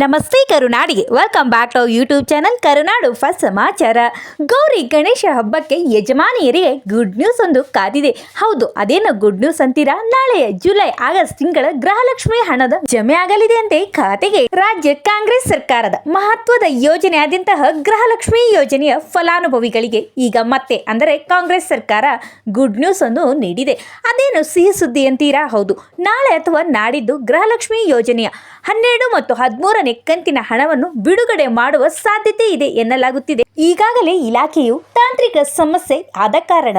ನಮಸ್ತೆ ಕರುನಾಡಿಗೆ welcome back to YouTube channel Karunadu first ಸಮಾಚಾರ. ಗೌರಿ ಗಣೇಶ ಹಬ್ಬಕ್ಕೆ ಯಜಮಾನಿಯರಿಗೆ ಗುಡ್ ನ್ಯೂಸ್ ಒಂದು ಕಾದಿದೆ. ಹೌದು, ಅದೇನು ಗುಡ್ ನ್ಯೂಸ್ ಅಂತೀರಾ? ನಾಳೆ ಜುಲೈ ಆಗಸ್ಟ್ ತಿಂಗಳ ಗೃಹಲಕ್ಷ್ಮಿ ಹಣದ ಜಮೆ ಆಗಲಿದೆ ಅಂತೆ ಖಾತೆಗೆ. ರಾಜ್ಯ ಕಾಂಗ್ರೆಸ್ ಸರ್ಕಾರದ ಮಹತ್ವದ ಯೋಜನೆಯಾದಂತಹ ಗೃಹಲಕ್ಷ್ಮಿ ಯೋಜನೆಯ ಫಲಾನುಭವಿಗಳಿಗೆ ಈಗ ಮತ್ತೆ, ಅಂದರೆ ಕಾಂಗ್ರೆಸ್ ಸರ್ಕಾರ ಗುಡ್ ನ್ಯೂಸ್ ಅನ್ನು ನೀಡಿದೆ. ಅದೇನು ಸಿಹಿ ಸುದ್ದಿ ಅಂತೀರಾ? ಹೌದು, ನಾಳೆ ಅಥವಾ ನಾಡಿದ್ದು ಗೃಹಲಕ್ಷ್ಮಿ ಯೋಜನೆಯ ಹನ್ನೆರಡು ಮತ್ತು ಹದಿಮೂರನೇ ಕಂತಿನ ಹಣವನ್ನು ಬಿಡುಗಡೆ ಮಾಡುವ ಸಾಧ್ಯತೆ ಇದೆ ಎನ್ನಲಾಗುತ್ತಿದೆ. ಈಗಾಗಲೇ ಇಲಾಖೆಯು ತಾಂತ್ರಿಕ ಸಮಸ್ಯೆ ಆದ ಕಾರಣ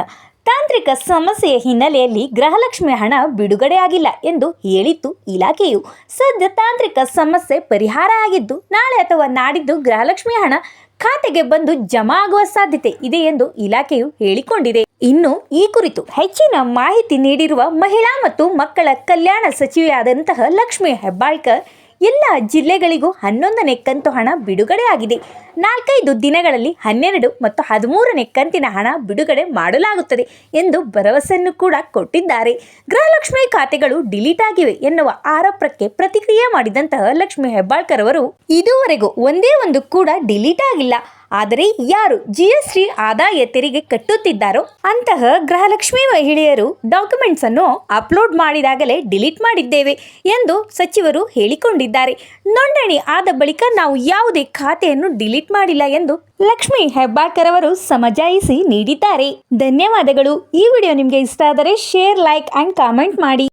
ತಾಂತ್ರಿಕ ಸಮಸ್ಯೆಯ ಹಿನ್ನೆಲೆಯಲ್ಲಿ ಗೃಹಲಕ್ಷ್ಮಿ ಹಣ ಬಿಡುಗಡೆಯಾಗಿಲ್ಲ ಎಂದು ಹೇಳಿತ್ತು ಇಲಾಖೆಯು. ಸದ್ಯ ತಾಂತ್ರಿಕ ಸಮಸ್ಯೆ ಪರಿಹಾರ ಆಗಿದ್ದು, ನಾಳೆ ಅಥವಾ ನಾಡಿದ್ದು ಗೃಹಲಕ್ಷ್ಮಿ ಹಣ ಖಾತೆಗೆ ಬಂದು ಜಮಾ ಆಗುವ ಸಾಧ್ಯತೆ ಇದೆ ಎಂದು ಇಲಾಖೆಯು ಹೇಳಿಕೊಂಡಿದೆ. ಇನ್ನು ಈ ಕುರಿತು ಹೆಚ್ಚಿನ ಮಾಹಿತಿ ನೀಡಿರುವ ಮಹಿಳಾ ಮತ್ತು ಮಕ್ಕಳ ಕಲ್ಯಾಣ ಸಚಿವೆಯಾದಂತಹ ಲಕ್ಷ್ಮಿ ಹೆಬ್ಬಾಳ್ಕರ್ ಎಲ್ಲ ಜಿಲ್ಲೆಗಳಿಗೂ ಹನ್ನೊಂದನೇ ಕಂತು ಹಣ ಬಿಡುಗಡೆ ಆಗಿದೆ. ನಾಲ್ಕೈದು ದಿನಗಳಲ್ಲಿ ಹನ್ನೆರಡು ಮತ್ತು ಹದಿಮೂರನೇ ಕಂತಿನ ಹಣ ಬಿಡುಗಡೆ ಮಾಡಲಾಗುತ್ತದೆ ಎಂದು ಭರವಸೆಯನ್ನು ಕೂಡ ಕೊಟ್ಟಿದ್ದಾರೆ. ಗೃಹಲಕ್ಷ್ಮಿ ಖಾತೆಗಳು ಡಿಲೀಟ್ ಆಗಿವೆ ಎನ್ನುವ ಆರೋಪಕ್ಕೆ ಪ್ರತಿಕ್ರಿಯೆ ಮಾಡಿದಂತಹ ಲಕ್ಷ್ಮಿ ಹೆಬ್ಬಾಳ್ಕರ್ ಅವರು, ಇದುವರೆಗೂ ಒಂದೇ ಒಂದು ಕೂಡ ಡಿಲೀಟ್ ಆಗಿಲ್ಲ. ಆದರೆ ಯಾರು ಜಿಎಸ್ಟಿ ಆದಾಯ ತೆರಿಗೆ ಕಟ್ಟುತ್ತಿದ್ದಾರೋ ಅಂತಹ ಗೃಹಲಕ್ಷ್ಮಿ ಮಹಿಳೆಯರು ಡಾಕ್ಯುಮೆಂಟ್ಸ್ ಅನ್ನು ಅಪ್ಲೋಡ್ ಮಾಡಿದಾಗಲೇ ಡಿಲೀಟ್ ಮಾಡಿದ್ದೇವೆ ಎಂದು ಸಚಿವರು ಹೇಳಿಕೊಂಡಿದ್ದಾರೆ. ನೋಂದಣಿ ಆದ ಬಳಿಕ ನಾವು ಯಾವುದೇ ಖಾತೆಯನ್ನು ಡಿಲೀಟ್ ಮಾಡಿಲ್ಲ ಎಂದು ಲಕ್ಷ್ಮಿ ಹೆಬ್ಬಾಳ್ಕರ್ ಅವರು ಸಮಜಾಯಿಸಿ ನೀಡಿದ್ದಾರೆ. ಧನ್ಯವಾದಗಳು. ಈ ವಿಡಿಯೋ ನಿಮಗೆ ಇಷ್ಟ ಆದರೆ ಶೇರ್ ಲೈಕ್ ಅಂಡ್ ಕಾಮೆಂಟ್ ಮಾಡಿ.